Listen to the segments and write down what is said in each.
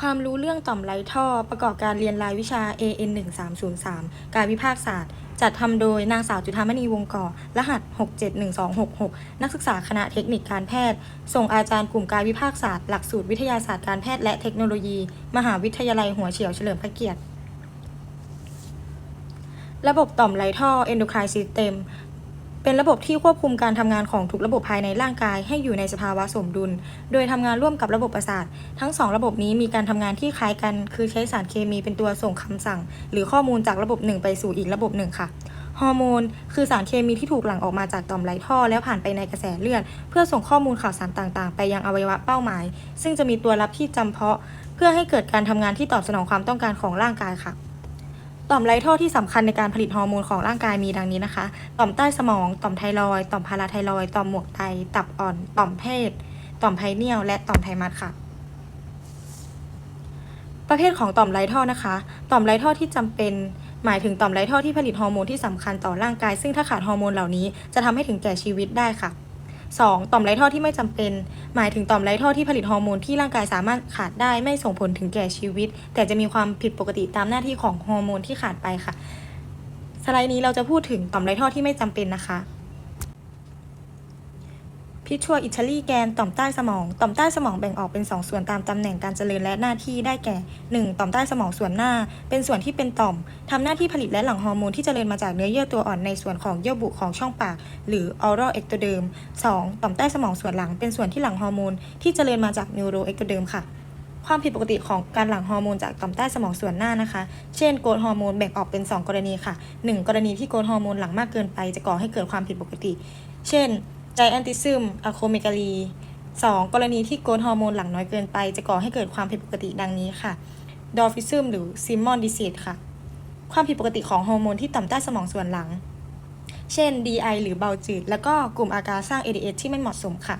ความรู้เรื่องต่อมไร้ท่อ ประกอบการเรียนรายวิชา AN 1 3 0 3การวิภาคศาสตร์ จัดทำโดยนางสาวจุธามณีวงก่อ รหัส 671266 นักศึกษาคณะเทคนิคการแพทย์ ส่งอาจารย์กลุ่มการวิภาคศาสตร์ หลักสูตรวิทยาศาสตร์การแพทย์และเทคโนโลยี มหาวิทยาลัยหัวเฉียวเฉลิมพระเกียรติระบบต่อมไรท่อ endocrine system เป็นระบบที่ควบคุมการทำงานของทุกระบบภายในร่างกาย ให้อยู่ในสภาวะสมดุล โดยทำงานร่วมกับระบบประสาท ทั้งสองระบบนี้มีการทำงานที่คล้ายกัน คือใช้สารเคมีเป็นตัวส่งคำสั่ง หรือข้อมูลจากระบบหนึ่งไปสู่อีกระบบหนึ่งค่ะฮอร์โมน คือสารเคมีที่ถูกหลั่งออกมาจากต่อมไรท่อ แล้วผ่านไปในกระแสเลือด เพื่อส่งข้อมูลข่าวสารต่างๆ ไปยังอวัยวะเป้าหมาย ซึ่งจะมีตัวรับที่จำเพาะ เพื่อให้เกิดการทำงานที่ตอบสนองความต้องการของร่างกายค่ะ ต่อมไรท่อที่สำคัญในการผลิตฮอร์โมนของร่างกายมีดังนี้นะคะ ต่อมใต้สมอง ต่อมไทรอย ต่อมพาราไทรอย ต่อมหมวกไต ตับอ่อน ต่อมเพศ ต่อมไพเนียล และต่อมไทมัสค่ะ ประเภทของต่อมไรท่อนะคะ ต่อมไรท่อที่จำเป็น หมายถึงต่อมไรท่อที่ผลิตฮอร์โมนที่สำคัญต่อร่างกาย ซึ่งถ้าขาดฮอร์โมนเหล่านี้จะทำให้ถึงแก่ชีวิตได้ค่ะ 2. ต่อมไรท่อที่ไม่จำเป็น หมายถึงต่อมไรท่อที่ผลิตฮอร์โมนที่ร่างกายสามารถขาดได้ไม่ส่งผลถึงแก่ชีวิต แต่จะมีความผิดปกติตามหน้าที่ของฮอร์โมนที่ขาดไปค่ะ สไลด์นี้เราจะพูดถึงต่อมไรท่อที่ไม่จำเป็นนะคะ พิชัวอิตาลีแกนต่อมใต้สมอง ต่อมใต้สมองแบ่งออกเป็น 2 ส่วนตามตำแหน่งการเจริญและหน้าที่ได้แก่ 1. ต่อมใต้สมองส่วนหน้า เป็นส่วนที่เป็นต่อมทำหน้าที่ผลิตและหลั่งฮอร์โมนที่เจริญมาจากเนื้อเยื่อตัวอ่อนในส่วนของเยื่อบุของช่องปาก หรือ oral ectoderm 2. ต่อมใต้สมองส่วนหลัง เป็นส่วนที่หลั่งฮอร์โมนที่เจริญมาจาก neuroectoderm ค่ะความผิดปกติของการหลั่งฮอร์โมนจากต่อมใต้สมองส่วนหน้านะคะ เช่นโกรทฮอร์โมนแบ่งออกเป็น 2 กรณีค่ะ 1 กรณีที่โกรทฮอร์โมนหลั่งมากเกินไปจะก่อให้เกิดความผิดปกติ เช่น ไจแอนติซึมอะโคเมกาลี 2. กรณีที่โกรทฮอร์โมนหลั่งน้อยเกินไปจะก่อให้เกิดความผิดปกติดังนี้ค่ะดอฟิซึมหรือซิมมอนดิซีดค่ะ ความผิดปกติของฮอร์โมนที่ต่อมใต้สมองส่วนหลัง เช่น DI หรือเบาจืด แล้วก็กลุ่มอาการสร้าง ADH ที่ไม่เหมาะสมค่ะ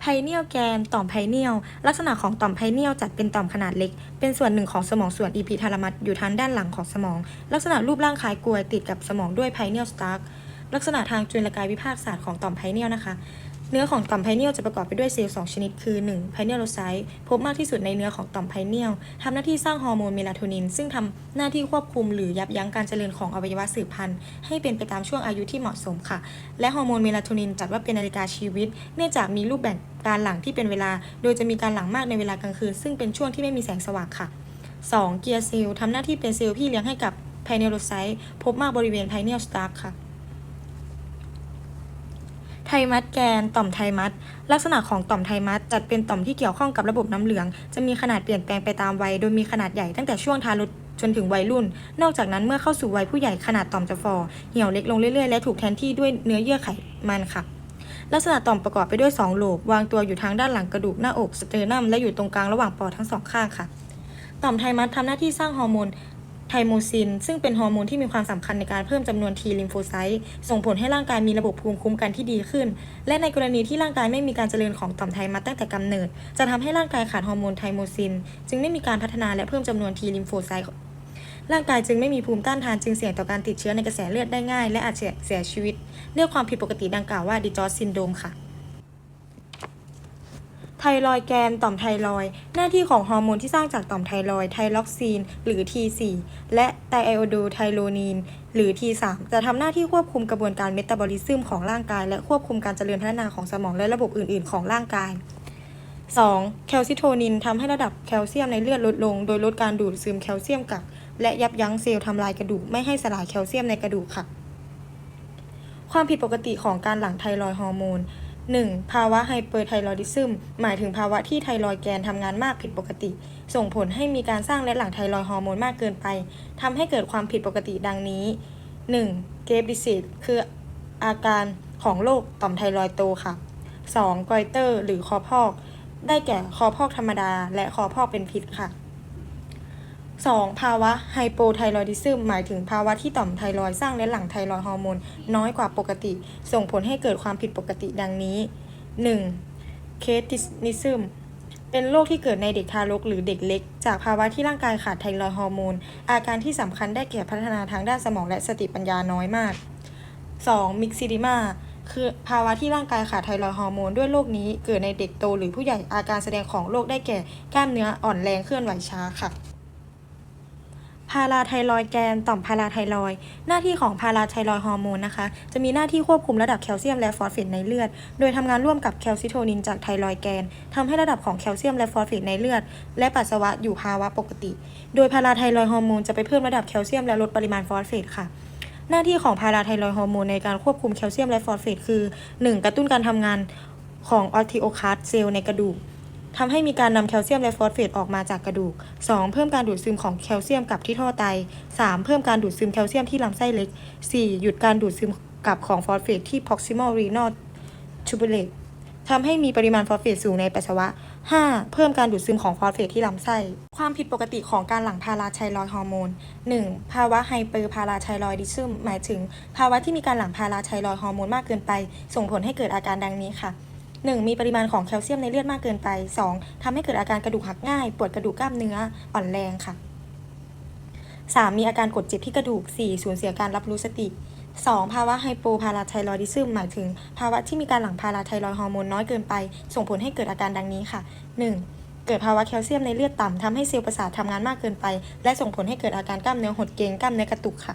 ไพเนียลแกนต่อมไพเนียลลักษณะของต่อมไพเนียลจัดเป็นต่อมขนาดเล็ก เป็นส่วนหนึ่งของสมองส่วนอีพีทาลามัสอยู่ทางด้านหลังของสมอง ลักษณะรูปร่างคล้ายกลวยติดกับสมองด้วยไพเนียลสตาร์ ลักษณะทางจุลกายวิภาคศาสตร์ของต่อมไพเนียลนะคะ เนื้อของต่อมไพเนียลจะประกอบไปด้วยเซลล์2ชนิดคือ 1. ไพเนียโลไซต์พบมากที่สุดในเนื้อของต่อมไพเนียลทำหน้าที่สร้างฮอร์โมนเมลาโทนิน ซึ่งทำหน้าที่ควบคุมหรือยับยั้งการเจริญของอวัยวะสืบพันธุ์ ให้เป็นไปตามช่วงอายุที่เหมาะสมค่ะ และฮอร์โมนเมลาโทนินจัดว่าเป็นนาฬิกาชีวิต เนื่องจากมีรูปแบบการหลั่งที่เป็นเวลา โดยจะมีการหลั่งมากในเวลากลางคืน ซึ่งเป็นช่วงที่ไม่มีแสงสว่างค่ะ 2. เกียร์เซลล์ทำหน้าที่เป็นเซลล์พี่เลี้ยงให้กับไพเนียโลไซต์พบมากบริเวณไพเนียลสตาร์ค่ะ ไทมัสแกน ต่อมไทมัสลักษณะของต่อมไทมัสจัดเป็นต่อมที่เกี่ยวข้องกับระบบน้ำเหลือง จะมีขนาดเปลี่ยนแปลงไปตามวัย โดยมีขนาดใหญ่ตั้งแต่ช่วงทารกจนถึงวัยรุ่น นอกจากนั้นเมื่อเข้าสู่วัยผู้ใหญ่ขนาดต่อมจะฝ่อเหี่ยวเล็กลงเรื่อยๆ และถูกแทนที่ด้วยเนื้อเยื่อไขมันค่ะ ลักษณะต่อมประกอบไปด้วย 2 โหลบ วางตัวอยู่ทางด้านหลังกระดูกหน้าอกสเตอร์นัมและอยู่ตรงกลางระหว่างปอดทั้งสองข้างค่ะ ต่อมไทมัสทำหน้าที่สร้างฮอร์โมน ไทโมซิน ซึ่งเป็นฮอร์โมนที่มีความสำคัญในการเพิ่มจำนวน T ลิมโฟไซต์ส่งผลให้ร่างกายมีระบบภูมิคุ้มกันที่ดีขึ้น และในกรณีที่ร่างกายไม่มีการเจริญของต่อมไทมัสตั้งแต่กำเนิด จะทำให้ร่างกายขาดฮอร์โมนไทโมซิน จึงไม่มีการพัฒนาและเพิ่มจำนวน T ลิมโฟไซต์ร่างกายจึงไม่มีภูมิต้านทานจึงเสี่ยงต่อการติดเชื้อในกระแสเลือดได้ง่าย และอาจเสียชีวิตเรียกความผิดปกติดังกล่าวว่าดิจอร์ซินโดมค่ะ ไทรอยแกนต่อมไทรอย หน้าที่ของฮอร์โมนที่สร้างจากต่อมไทรอยไทล็อกซีน หรือ T4 และไทไอโอโดไทโรนีน หรือ T3 จะทำหน้าที่ควบคุมกระบวนการเมตาบอลิซึมของร่างกาย และควบคุมการเจริญพัฒนาของสมองและระบบอื่น ๆ ของร่างกาย 2. แคลซิโทนินทำให้ระดับแคลเซียมในเลือดลดลง โดยลดการดูดซึมแคลเซียมกลับ และยับยั้งเซลล์ทำลายกระดูกไม่ให้สลายแคลเซียมในกระดูกค่ะความผิดปกติของการหลั่งไทรอยฮอร์โมน 1. ภาวะไฮเปอร์ไทรอยดิซึมหมายถึงภาวะที่ไทรอยแกนทำงานมากผิดปกติ ส่งผลให้มีการสร้างและหลั่งไทรอยฮอร์โมนมากเกินไปทำให้เกิดความผิดปกติดังนี้ 1. เกฟดิซิตคืออาการของโรคต่อมไทรอยโตค่ะ 2. กอยเตอร์ หรือคอพอก ได้แก่คอพอกธรรมดา และคอพอกเป็นพิษค่ะ 2. ภาวะไฮโปไทรอยดิซึมหมายถึงภาวะที่ต่อมไทรอยสร้างและหลั่งไทรอยฮอร์โมนน้อยกว่าปกติ ส่งผลให้เกิดความผิดปกติดังนี้ 1. เคตินิซึมเป็นโรคที่เกิดในเด็กทารกหรือเด็กเล็ก จากภาวะที่ร่างกายขาดไทรอยฮอร์โมน อาการที่สำคัญได้แก่พัฒนาทางด้านสมองและสติปัญญาน้อยมาก 2. มิกซิดิมาคือภาวะที่ร่างกายขาดไทรอยฮอร์โมนด้วยโรคนี้เกิดในเด็กโตหรือผู้ใหญ่อาการแสดงของโรคได้แก่กล้ามเนื้ออ่อนแรงเคลื่อนไหวช้าค่ะ พาราไทรอยแกนต่อมพาราไทรอย หน้าที่ของพาราไทรอยฮอร์โมนนะคะ จะมีหน้าที่ควบคุมระดับแคลเซียมและฟอสเฟตในเลือด โดยทำงานร่วมกับแคลซิโทนินจากไทรอยแกนทำให้ระดับของแคลเซียมและฟอสเฟตในเลือด และปัสสาวะอยู่ภาวะปกติ โดยพาราไทรอยฮอร์โมนจะไปเพิ่มระดับแคลเซียมและลดปริมาณฟอสเฟตค่ะหน้าที่ของพาราไทรอยฮอร์โมนในการควบคุมแคลเซียมและฟอสเฟตคือ 1. กระตุ้นการทำงานของออทิโอคาร์ดเซลล์ในกระดูก ทำให้มีการนำแคลเซียมและฟอสเฟตออกมาจากกระดูก 2. เพิ่มการดูดซึมของแคลเซียมกลับที่ท่อไต 3. เพิ่มการดูดซึมแคลเซียมที่ลำไส้เล็ก 4. หยุดการดูดซึมกลับของฟอสเฟตที่ proximal renal tubulate ทำให้มีปริมาณฟอสเฟตสูงในปัสสาวะ 5. เพิ่มการดูดซึมของฟอสเฟตที่ลำไส้ ความผิดปกติของการหลั่งพาราไทรอยฮอร์โมน 1. ภาวะไฮเปอร์พาราไทรอยดิซึมหมายถึง ภาวะที่มีการหลั่งพาราไทรอยฮอร์โมนมากเกินไป ส่งผลให้เกิดอาการดังนี้ค่ะ 1. มีปริมาณของแคลเซียมในเลือดมากเกินไป 2. ทำให้เกิดอาการกระดูกหักง่าย ปวดกระดูกกล้ามเนื้ออ่อนแรงค่ะ 3. มีอาการกดเจ็บที่กระดูก 4. สูญเสียการรับรู้สติ 2. ภาวะไฮโปพาราไทรอยดิซึมหมายถึง ภาวะที่มีการหลั่งพาราไทรอยฮอร์โมนน้อยเกินไป ส่งผลให้เกิดอาการดังนี้ค่ะ 1. เกิดภาวะแคลเซียมในเลือดต่ำทำให้เซลล์ประสาททำงานมากเกินไป และส่งผลให้เกิดอาการกล้ามเนื้อหดเกร็งกล้ามเนื้อกระตุกค่ะ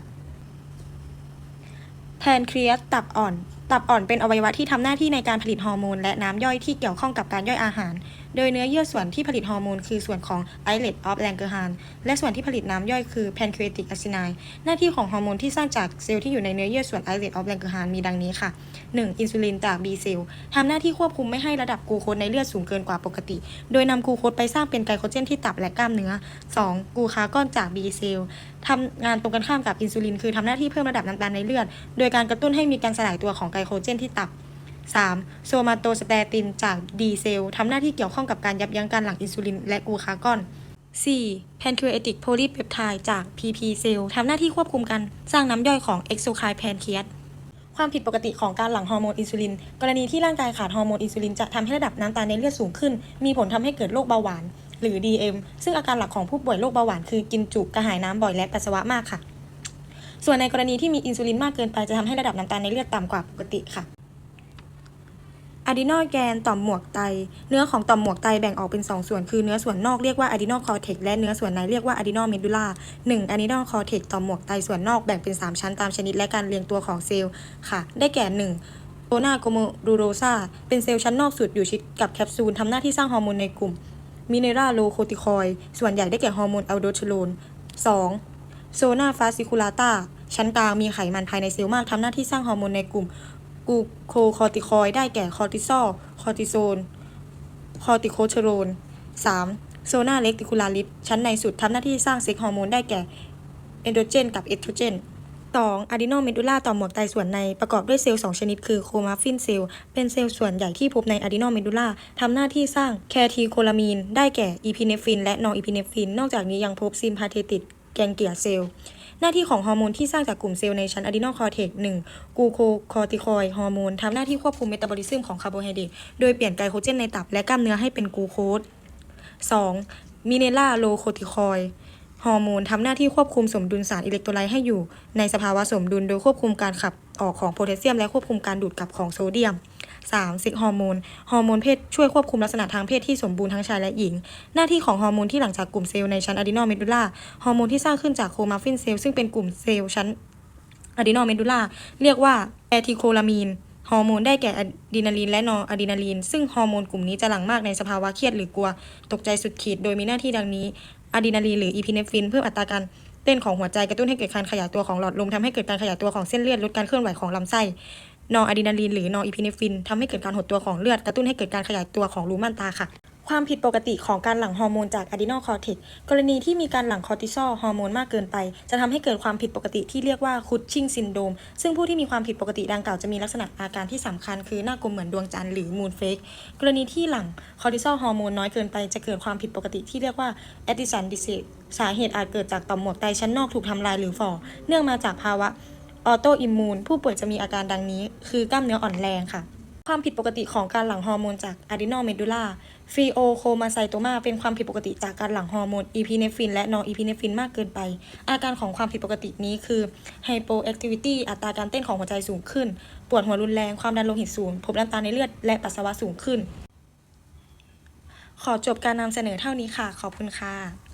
แพนครีอสตับอ่อน ตับอ่อนเป็นอวัยวะที่ทำหน้าที่ในการผลิตฮอร์โมนและน้ำย่อยที่เกี่ยวข้องกับการย่อยอาหาร โดยเนื้อเยื่อส่วนที่ผลิตฮอร์โมนคือส่วนของ islet of Langerhans และส่วนที่ผลิตน้ำย่อยคือ pancreatic acidic หน้าที่ของฮอร์โมนที่สร้างจากเซลล์ที่อยู่ในเนื้อเยื่อส่วน islet of Langerhans มีดังนี้ค่ะ 1. อินซูลินจาก B เซลล์ทำหน้าที่ควบคุมไม่ให้ระดับกลูโคสในเลือดสูงเกินกว่าปกติ โดยนำกลูโคสไปสร้างเป็นไกลโคเจนที่ตับและกล้ามเนื้อ 2. กูคาร์กอนจาก B เซลล์ทำงานตรงกันข้ามกับอินซูลิน คือทำหน้าที่เพิ่มระดับน้ำตาลในเลือด โดยการกระตุ้นให้มีการสลายตัวของไกลโคเจนที่ตับ 3. โซมาโตสเตตินจาก D เซลล์ทำหน้าที่เกี่ยวข้องกับการยับยั้งการหลั่งอินซูลินและกูคาร์กอน 4. Pancreatic polypeptide จาก PP เซลล์ทำหน้าที่ควบคุมการสร้างน้ำย่อยของ exocrine pancreas ความผิดปกติของการหลั่งฮอร์โมนอินซูลิน กรณีที่ร่างกายขาดฮอร์โมนอินซูลินจะทำให้ระดับน้ำตาลในเลือดสูงขึ้น มีผลทำให้เกิดโรคเบาหวาน หรือ DM ซึ่งอาการหลักของผู้ป่วยโรคเบาหวานคือกินจุกระหายน้ำบ่อยและปัสสาวะมากค่ะ ส่วนในกรณีที่มีอินซูลินมากเกินไปจะทำให้ระดับน้ำตาลในเลือดต่ำกว่าปกติค่ะ อะดีนแกนต่อมหมวกไต เนื้อของต่อมหมวกไตแบ่งออกเป็น 2 ส่วน คือเนื้อส่วนนอกเรียกว่าอะดีนคอร์เทกและเนื้อส่วนในเรียกว่าอะดีนเมดูล่าหนึ่งอะดีนคอร์เทกต่อมหมวกไตส่วนนอกแบ่งเป็น 3 ชั้นตามชนิดและการเรียงตัวของเซลล์ค่ะ ได้แก่ 1. โอนาโกโมดูโรซาเป็นเซลล์ชั้นนอกสุดอยู่ชิดกับแคปซูลทำหน้าที่สร้างฮอร์โมนในกลุ่มมิเนราโลโคติคอยส่วนใหญ่ได้แก่ฮอร์โมนอัลโดสเตอโรน 2. โซนาฟาซิคูลาตาชั้นกลางมีไขมันภายในเซลล์มากทำหน้าที่สร้างฮอร์โมนในกลุ่ม กูโคคอติคอยได้แก่คอร์ติซอล คอร์ติโซน คอร์ติโคเทโรน 3. โซนาเล็กติคูลาริสชั้นในสุดทำหน้าที่สร้างเซ็กฮอร์โมนได้แก่เอนโดรเจนกับเอสโตรเจน 2. อะดีโนเมดูล่าต่อหมวกไตส่วนในประกอบด้วยเซลล์ 2 ชนิดคือโคมาฟินเซลล์เป็นเซลล์ส่วนใหญ่ที่พบในอะดีโนเมดูล่าทำหน้าที่สร้างแคทีโคลามีน ได้แก่อีพิเนฟริน และนอร์อีพิเนฟริน นอกจากนี้ยังพบซิมพาเทติดแกงเกียเซลล์ น้าที่ของฮอร์โมนที่สร้างจากกลุ่มเซลล์ในชั้นอะดีนอลคอร์เทก1กูโคคอร์ติคอยฮอร์โมนทำหน้าที่ควบคุมเมตาบอลิซึมของคาร์โบไฮเดรตโดยเปลี่ยนไกลโคเจนในตับและกล้ามเนื้อให้เป็นกลูโคส 2. มิเนล่าโลโคติคอยฮอร์โมนทำหน้าที่ควบคุมสมดุลสารอิเล็กโทรไลต์ให้อยู่ ในสภาวะสมดุลโดยควบคุมการขับออกของโพแทสเซียมและควบคุมการดูดกลับของโซเดียม 3. ซิกฮอร์โมนฮอร์โมนเพศช่วยควบคุมลักษณะทางเพศที่สมบูรณ์ทั้งชายและหญิง หน้าที่ของฮอร์โมนที่หลังจากกลุ่มเซลล์ในชั้นอะดีนอลเมดูล่าฮอร์โมนที่สร้างขึ้นจากโคมาฟินเซลล์ซึ่งเป็นกลุ่มเซลล์ชั้นอะดีนอลเมดูล่าเรียกว่าแอทิโคลามีนฮอร์โมนได้แก่อะดรีนาลีนและนอร์อะดรีนาลีน ซึ่งฮอร์โมนกลุ่มนี้จะหลั่งมากในสภาวะเครียดหรือกลัว ตกใจสุดขีด โดยมีหน้าที่ดังนี้อะดรีนาลีนหรืออีพิเนฟริน เพิ่มอัตราการเต้นของหัวใจกระตุ้นให้เกิดการขยายตัวของหลอดลมทำให้เกิดการขยายตัวของเส้นเลือดลดการเคลื่อนไหวของลำไส้ นอร์อะดรีนาลีนหรือนอร์อีพิเนฟรินทำให้เกิดการหดตัวของเลือดกระตุ้นให้เกิดการขยายตัวของรูม่านตาค่ะ ความผิดปกติของการหลั่งฮอร์โมนจากอะดีนอลคอร์เทกกรณีที่มีการหลั่งคอร์ติซอลฮอร์โมนมากเกินไป จะทำให้เกิดความผิดปกติที่เรียกว่าคุชชิงซินโดมซึ่งผู้ที่มีความผิดปกติดังกล่าวจะมีลักษณะอาการที่สำคัญ คือหน้ากลมเหมือนดวงจันทร์หรือมูนเฟกกรณีที่หลั่งคอร์ติซอลฮอร์โมนน้อยเกินไปจะเกิดความผิดปกติที่เรียกว่าแอดดิสันดิเซสาเหตุอาจเกิดจากต่อมหมวกไตชั้นนอกถูกทำลายหรือฝ่อเนื่องมาจากภาวะ ออโตอิมมูนผู้ป่วยจะมีอาการดังนี้ คือกล้ามเนื้ออ่อนแรงค่ะ ความผิดปกติของการหลั่งฮอร์โมนจากอะดรีนอลเมดูล่าฟีโอโคมาไซโตมาเป็นความผิดปกติจากการหลั่งฮอร์โมนอีพีเนฟรินและนอร์อีพีเนฟรินมากเกินไป อาการของความผิดปกตินี้คือไฮโปแอคทิวิตี้อัตราการเต้นของหัวใจสูงขึ้น ปวดหัวรุนแรงความดันโลหิตสูงพบน้ำตาลในเลือดและปัสสาวะสูงขึ้น ขอจบการนำเสนอเท่านี้ค่ะ ขอบคุณค่ะ